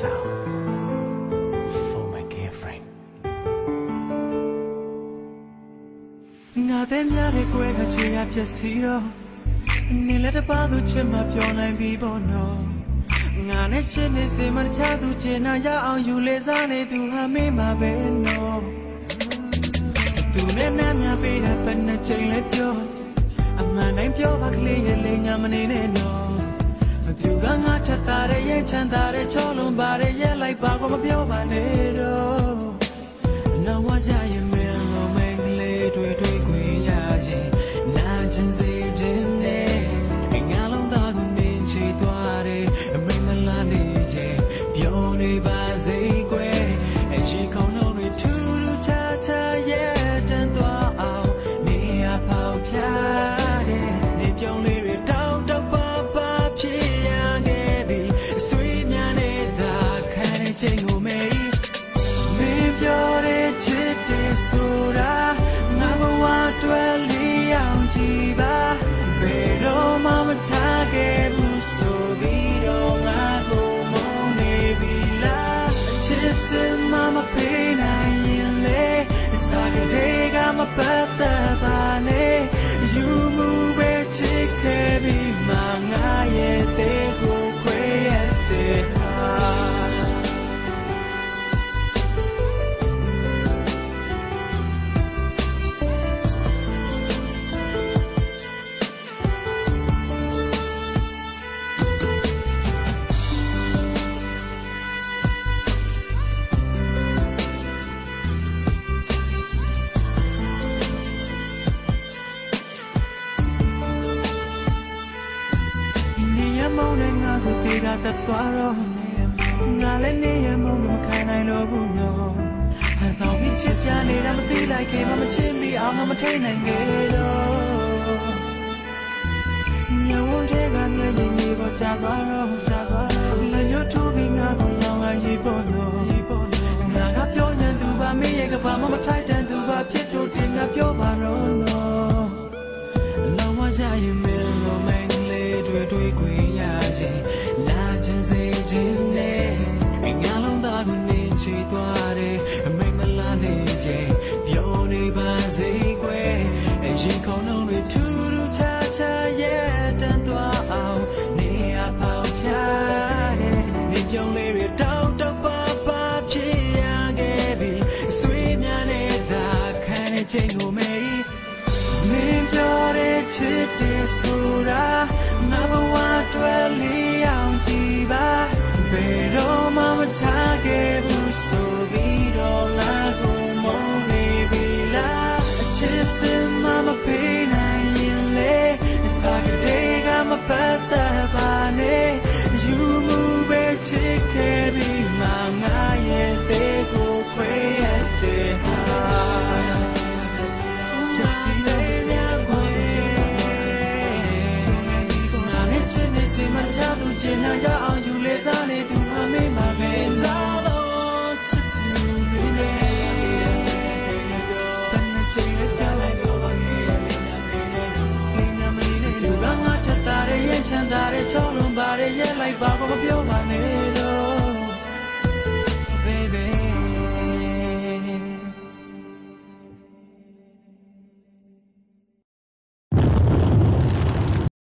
sound for my girlfriend ငါတဲ့များတဲ့ကွဲကချေရဖြစ်စီတော့နေလက်တပါသူချစ်မပြောနိုင်ပြီပေါ့နော်ငါနဲ့ချစ်နေစေမချသူချင်နာရအောင်ယူလေစားနေသူဟာမေးမှာပဲနော်သူနဲ့နားများပေးတဲ့ဘယ်နှချိန်လဲပြောအမှန်တိုင်းပြောပါကလေးရဲ့လိမ်ညာမနေနဲ့နော် သူကငါထက်တာတဲ့ရဲ့ချမ်းသာတဲ့ချောလုံးပါတဲ့ရဲ့လိုက်ပါကိုမပြောပါနဲ့တော့နောက်ဝကြရင် အောင်ကြည့်ပါဘယ်တော့မှမချခဲ့ မောင်းနဲ့ငါကိုတေးတာတက်သွားတော့နေငါလည်းနေရမောင်းလို့မခံနိုင်တော့ဘူးနော်ဟန်ဆောင်ပြီးချစ်ပြနေတာမသိလိုက်ခင်မမချစ်ပြီးအောင်မထိန်နိုင်ခဲ့တော့ညဝန်တဲ့ကမျက်ရည်မျိုးပေါ်ချသွားတော့ချသွားတော့လည်းရွတ်ထိုးပြီးငါကိုလောင်လာရေးပေါ်တော့ရေးပေါ်တော့ငါကပြောညံသူပါမင်းရဲ့ကဘာမှမထိုက်တန်သူပါဖြစ်တော့တင်ငါပြောပါတော့နော်လောင်မကြရင်မင်းလို ချီသွားတယ်အမိတ်မလားလေးရဲ့ပြောနေပါစေကွယ်အရင်ခေါင်းလုံးတွေထူးထူးခြားခြားရဲ့တန်သွားအောင်နေရပေါက်ဖြားတယ်နေပြုံးလေးတွေတောက်တော့ပါပါဖြစ်ရခဲ့ပြီအဆွေးများနေတာခံနေချိန်ကိုမေးမင်းပြောတဲ့ချစ်တယ်ဆိုတာငါဘဝအတွက်လေးအောင်ကြည့်ပါဘယ်တော့ မချသူချင်နာရအောင်ယူလေစားနေသူမှမေးမှာပဲစားတော့ချစ်သူနေနေတန်နေချင်တဲ့ပြလိုက်တော့ဘာနေလဲနေနေမနေနဲ့လူကငါချက်တာရဲ့ချမ်းသာတဲ့ချောလုံးပါရဲ့ရဲ့လိုက်ပါဘာမပြောပါ